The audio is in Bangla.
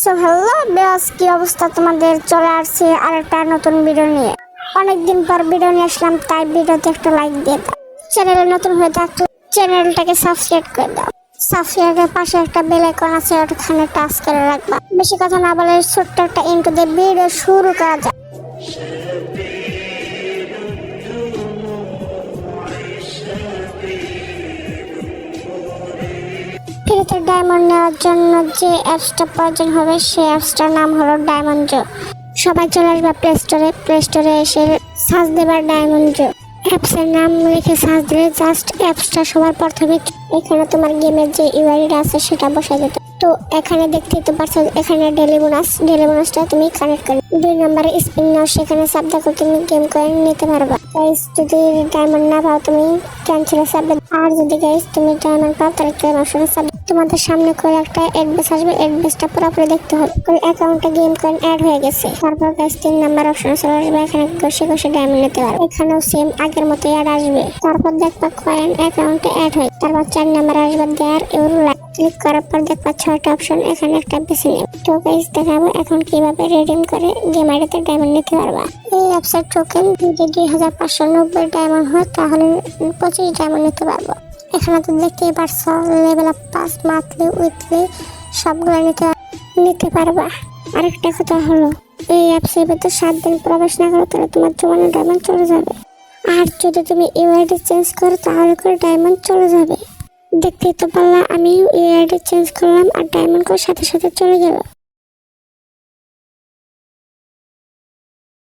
সো হ্যালো কি অবস্থা তোমাদের? চলে আসছে আর একটা নতুন ভিডিও নিয়ে। অনেকদিন পর ভিডিও নিয়ে আসলাম, তাই ভিডিওতে একটা লাইক দিয়ে দাও। চ্যানেলে নতুন হয়ে থাকলে চ্যানেলটাকে সাবস্ক্রাইব করে দাও। সাবস্ক্রাইবের পাশে একটা বেল আইকন আছে ওখানে টাচ করে রাখবা। বেশি কথা না বলে ছোট্ট একটা ইন্টু দিয়ে ভিডিও শুরু করা যাক। ফ্রিতে ডায়মন্ড নেওয়ার জন্য যে অ্যাপসটা প্রয়োজন হবে, সেই অ্যাপসটার নাম হলো ডায়মন্ড জো সবাই চলে আসবে প্লে স্টোরে প্লে স্টোরে এসে সার্চ দেবার ডায়মন্ড জো অ্যাপসের নাম লিখে সার্চ দিলে জাস্ট অ্যাপসটা সবার প্রথমে এখানে তোমার গেমের যে ইউআইডিটা আছে, সেটা বসে দিতে তো এখানে দেখতে তো পারছ এখানে ডেলি বোনাস ডেলি বোনাসটা তুমি কানেক্ট করে দুই নম্বরে স্পিন নাও, সেখানে সাব দেখো, তুমি গেম কয়েন নিতে পারবা। গাইস যদি ডায়মন্ড না পাও, তুমি ক্যান্সেলে সাব আর যদি গাইস তুমি ডায়মন্ড পাও, তাহলে ক্লেম অপশনে সাব তোমাদের সামনে করে একটা অ্যাডবেস আসবে অ্যাডবেসটা পুরোপুরি দেখতে হবে। করে অ্যাকাউন্টে গেম কয়েন অ্যাড হয়ে গেছে। তারপর গাইস তিন নাম্বার অপশনে চলে আসবে, এখানে ঘষে ঘষে ডায়মন্ড নিতে পারবে। এখানেও সেম আগের মতো অ্যাড আসবে। তারপর দেখবা কয়েন অ্যাকাউন্টে অ্যাড হয় তারপর চার নাম্বার আসবে দেয়ার ইউর ক্লিক করার পর দেখবা ছয়টা অপশন এখানে একটা বেছে নেবে। তো গাইস দেখাবো এখন কীভাবে রিডিম করে গেম আইডিতে ডায়মন্ড নিতে পারবা। এই অ্যাপসের টোকেন যদি দুই হাজার পাঁচশো নব্বই ডায়মন্ড হয়, তাহলে পঁচিশ ডায়মন্ড নিতে পারব। এখানে তো দেখতেই পারছ level up pass monthly weekly সবগুলো নিতে নিতে পারবা। আরেকটা কথা হলো, এই অ্যাপসে তো সাত দিন প্রবেশ না করো, তাহলে তোমার জমানো ডায়মন্ড চলে যাবে। আর যদি তুমি ইউআইডি চেঞ্জ করো, তাহলে করে ডায়মন্ড চলে যাবে। দেখতেই তো পারলাম আমি এআইডি চেঞ্জ করলাম আর ডায়মন্ড সাথে সাথে চলে গেল।